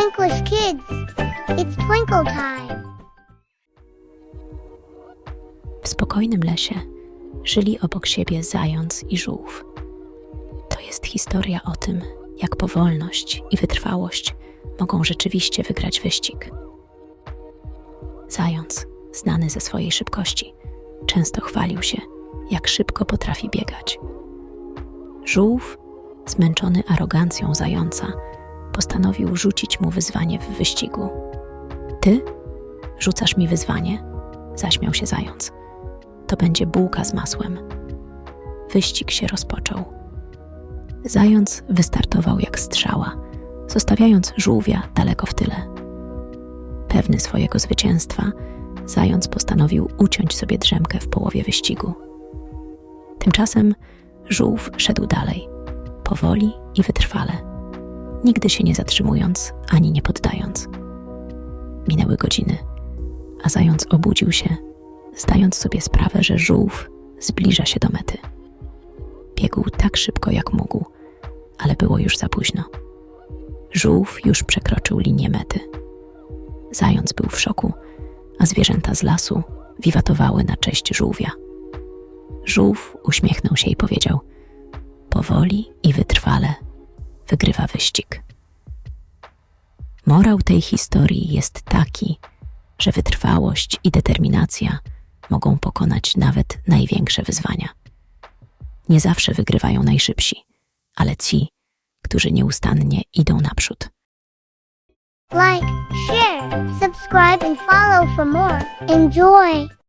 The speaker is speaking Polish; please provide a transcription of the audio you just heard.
Kids, it's twinkle time. W spokojnym lesie żyli obok siebie zając i żółw. To jest historia o tym, jak powolność i wytrwałość mogą rzeczywiście wygrać wyścig. Zając, znany ze swojej szybkości, często chwalił się, jak szybko potrafi biegać. Żółw, zmęczony arogancją zająca, postanowił rzucić mu wyzwanie w wyścigu. Ty rzucasz mi wyzwanie? Zaśmiał się zając. To będzie bułka z masłem. Wyścig się rozpoczął. Zając wystartował jak strzała, zostawiając żółwia daleko w tyle. Pewny swojego zwycięstwa, zając postanowił uciąć sobie drzemkę w połowie wyścigu. Tymczasem żółw szedł dalej, powoli i wytrwale, nigdy się nie zatrzymując ani nie poddając. Minęły godziny, a zając obudził się, zdając sobie sprawę, że żółw zbliża się do mety. Biegł tak szybko jak mógł, ale było już za późno. Żółw już przekroczył linię mety. Zając był w szoku, a zwierzęta z lasu wiwatowały na cześć żółwia. Żółw uśmiechnął się i powiedział: Powoli i wytrwale wygrywa wyścig. Morał tej historii jest taki, że wytrwałość i determinacja mogą pokonać nawet największe wyzwania. Nie zawsze wygrywają najszybsi, ale ci, którzy nieustannie idą naprzód. Like, share, subscribe, and follow for more. Enjoy!